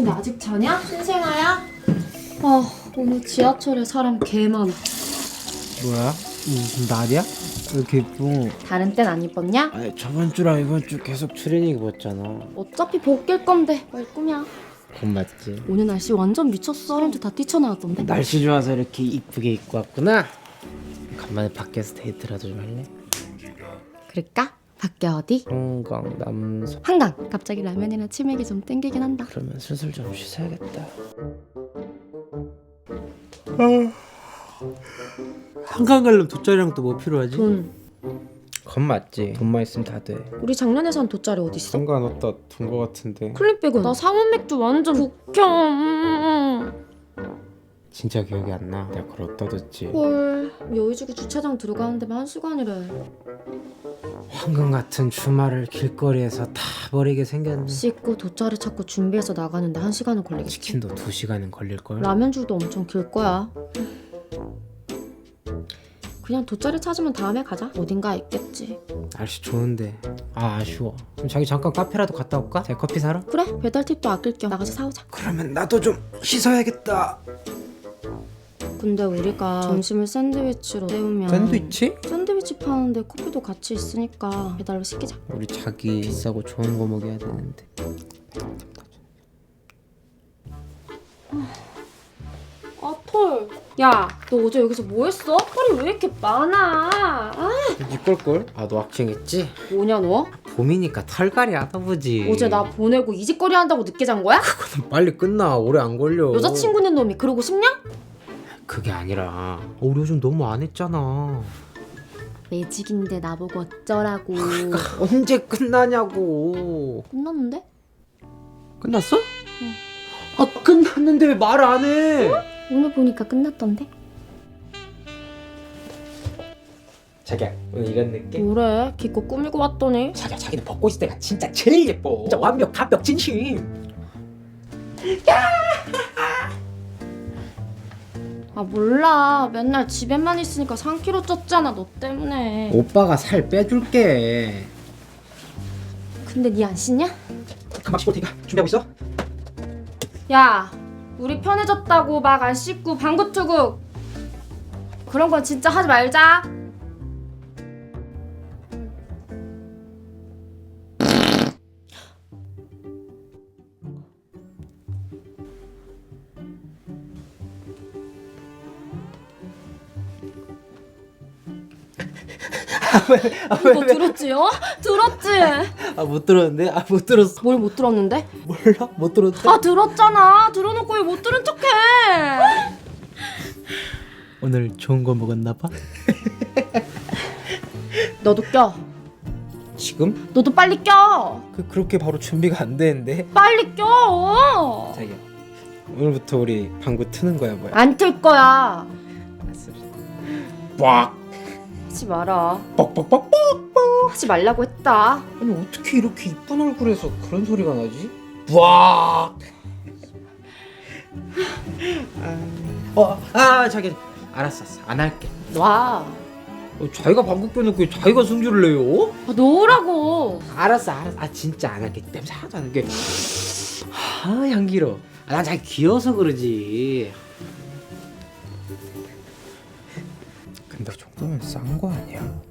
8시인데 아직 자냐? 신생아야? 아 오늘 지하철에 사람 개 많아 뭐야? 무슨 날이야? 왜 이렇게 예뻐? 다른 땐안 이뻤냐? 아니 저번 주랑 이번 주 계속 트레이닝 입었잖아 어차피 벗길 건데 뭘 꾸며 돈 맞지? 오늘 날씨 완전 미쳤어 사람들 다 뛰쳐나왔던데 날씨 좋아서 이렇게 이쁘게 입고 왔구나 간만에 밖에서 데이트라도 좀 할래? 그럴까? 밖에 어디? 한강 남서. 한강. 갑자기 라면이랑 치맥이 좀 땡기긴 한다. 그러면 슬슬 좀 씻어야겠다. 한강 가려면 돗자리랑 또 뭐 필요하지? 돈. 건 맞지. 돈만 있으면 다돼. 우리 작년에 산 돗자리 어딨어? 상관없다 둔 거 같은데. 클린백은 나 상온 맥주 완전 극혐. 진짜 기억이 안나. 내가 그걸 어디다 뒀지? 헐. 여의주구 주차장 들어가는 데만 한 시간이래 황금 같은 주말을 길거리에서 다 버리게 생겼네. 씻고 돗자리 찾고 준비해서 나가는데 한 시간은 걸리겠지. 치킨도 두 시간은 걸릴 걸? 라면 줄도 엄청 길 거야. 그냥 돗자리 찾으면 다음에 가자. 어딘가 있겠지. 날씨 좋은데. 아 아쉬워. 그럼 자기 잠깐 카페라도 갔다 올까? 제 커피 사러? 그래 배달팁도 아낄 겸 나가서 사오자. 그러면 나도 좀 씻어야겠다 근데 우리가 점심을 샌드위치로 때우면 샌드위치? 샌드위치 파는데 커피도 같이 있으니까 배달로 시키자 우리 자기 비싸고 좋은 거 먹여야 되는데 아 털 야 너 어제 여기서 뭐 했어? 털이 왜 이렇게 많아 아네 걸걸? 아너 학생했지? 뭐냐 너? 봄이니까 털갈이 하다 보지 어제 나 보내고 이 짓거리 한다고 늦게 잔 거야? 빨리 끝나 오래 안 걸려 여자친구 있는 놈이 그러고 싶냐? 그게 아니라. 어, 우리 요즘 너무 안 했잖아. 매직인데 나보고 어쩌라고. 언제 끝나냐고. 끝났는데? 끝났어? 아 끝났는데 왜 말 안 해? 오늘 보니까 끝났던데? 자기야 오늘 이런 느낌? 뭐래? 기껏 꾸미고 왔더니. 자기야 자기는 벗고 있을 때가 진짜 제일 예뻐. 진짜 완벽 완벽 진심 아 몰라. 맨날 집에만 있으니까 3kg 쪘잖아 너 때문에. 오빠가 살 빼줄게. 근데 니 안 씻냐? 금방 씻고 테니까 준비하고 있어? 야 우리 편해졌다고 막 안 씻고 방구 투구. 그런 건 진짜 하지 말자 너 들었지 어? 들었지? 아 못 들었는데? 아 못 들었어 뭘 못 들었는데? 몰라? 못 들었대? 아 들었잖아 들어놓고 왜 못 들은 척해 오늘 좋은 거 먹었나 봐? 너도 껴 지금? 너도 빨리 껴 그, 그렇게 바로 준비가 안 되는데 빨리 껴 자기야 오늘부터 우리 방구 트는 거야 뭐야 안 틀 거야 빡 하지 마라. 뻑뻑뻑뻑 하지 말라고 했다. 아니 어떻게 이렇게 이쁜 얼굴에서 그런 소리가 나지? 빡 어, 아 자기 알았어 알았어. 안 할게. 놔 어, 자기가 방구 껴놓고 왜 자기가 승질을 내요? 아, 놓으라고. 알았어 알았어. 아 진짜 안 할게. 냄새 하나도 안 할게. 아 향기로. 아, 난 자기 귀여워서 그러지 정도면 싼거 아니야?